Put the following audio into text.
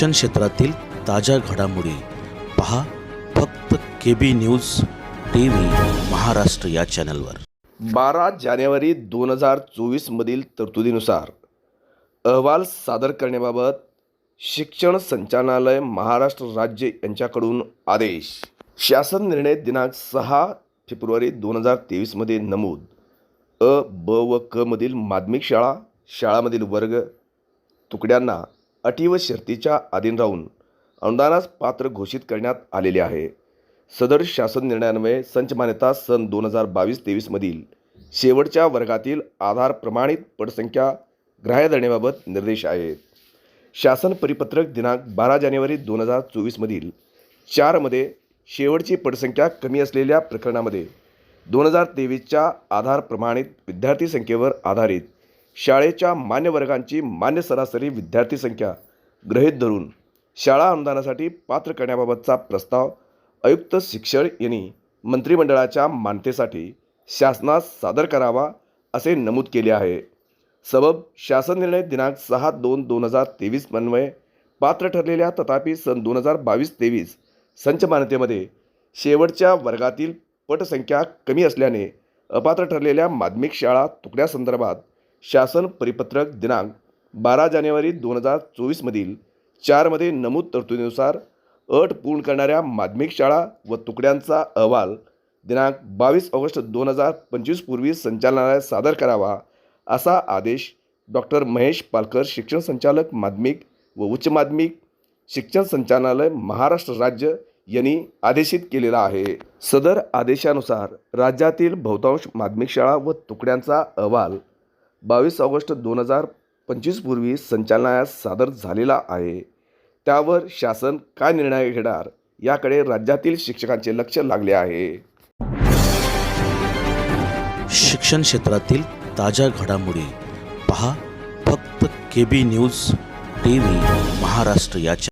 शिक्षण क्षेत्रातील ताज्या घडामोडी पहा फक्त K B news T V Maharashtra या चॅनलवर. बारा जानेवारी दोन हजार चोवीसमधील तरतुदीनुसार अहवाल सादर करण्याबाबत शिक्षण संचालनालय महाराष्ट्र राज्य यांच्याकडून आदेश. शासन निर्णय दिनांक सहा फेब्रुवारी दोन हजार तेवीसमध्ये नमूद. अ ब व क मधील माध्यमिक शाळा शाळामधील वर्ग तुकड्यांना अटी व शर्तीच्या अधीन राहून अनुदानास पात्र घोषित करण्यात आलेले आहे. सदर शासन निर्णयान्वये संच मान्यता सन दोन हजार बावीस तेवीसमधील शेवटच्या वर्गातील आधार प्रमाणित पटसंख्या ग्राह्य धरण्याबाबत निर्देश आहेत. शासन परिपत्रक दिनांक बारा जानेवारी दोन हजार चोवीसमधील चारमध्ये शेवटची पटसंख्या कमी असलेल्या प्रकरणामध्ये दोन हजार तेवीसच्या आधार प्रमाणित विद्यार्थी संख्येवर आधारित शाळेच्या मान्य वर्गांची मान्य सरासरी विद्यार्थी संख्या गृहीत धरून शाळा अनुदानासाठी पात्र करण्याबाबतचा प्रस्ताव आयुक्त शिक्षण यांनी मंत्रिमंडळाच्या मान्यतेसाठी शासनास सादर करावा असे नमूद केले आहे. सबब शासन निर्णय दिनांक सहा दोन दोन हजार तेवीस अन्वये पात्र ठरलेल्या तथापि सन दोन हजार बावीस तेवीस संच मान्यतेमध्ये शेवटच्या वर्गातील पटसंख्या कमी असल्याने अपात्र ठरलेल्या माध्यमिक शाळा तुकड्यासंदर्भात शासन परिपत्रक दिनांक बारा जानेवारी दोन हजार चोवीसमधील चारमध्ये नमूद तरतुदीनुसार अट पूर्ण करणाऱ्या माध्यमिक शाळा व तुकड्यांचा अहवाल दिनांक बावीस ऑगस्ट दोन हजार पंचवीस पूर्वी संचालनालयात सादर करावा असा आदेश डॉक्टर महेश पालकर शिक्षण संचालक माध्यमिक व उच्च माध्यमिक शिक्षण संचालनालय महाराष्ट्र राज्य यांनी आदेशित केलेला आहे. सदर आदेशानुसार राज्यातील बहुतांश माध्यमिक शाळा व तुकड्यांचा अहवाल बावीस ऑगस्ट दोन हजार पंचवीसपूर्वी संचालनालयात सादर झालेला आहे. त्यावर शासन काय निर्णय घेणार याकडे राज्यातील शिक्षकांचे लक्ष लागले आहे. शिक्षण क्षेत्रातील ताज्या घडामोडी पहा. फक्त K B news T V Maharashtra याच्या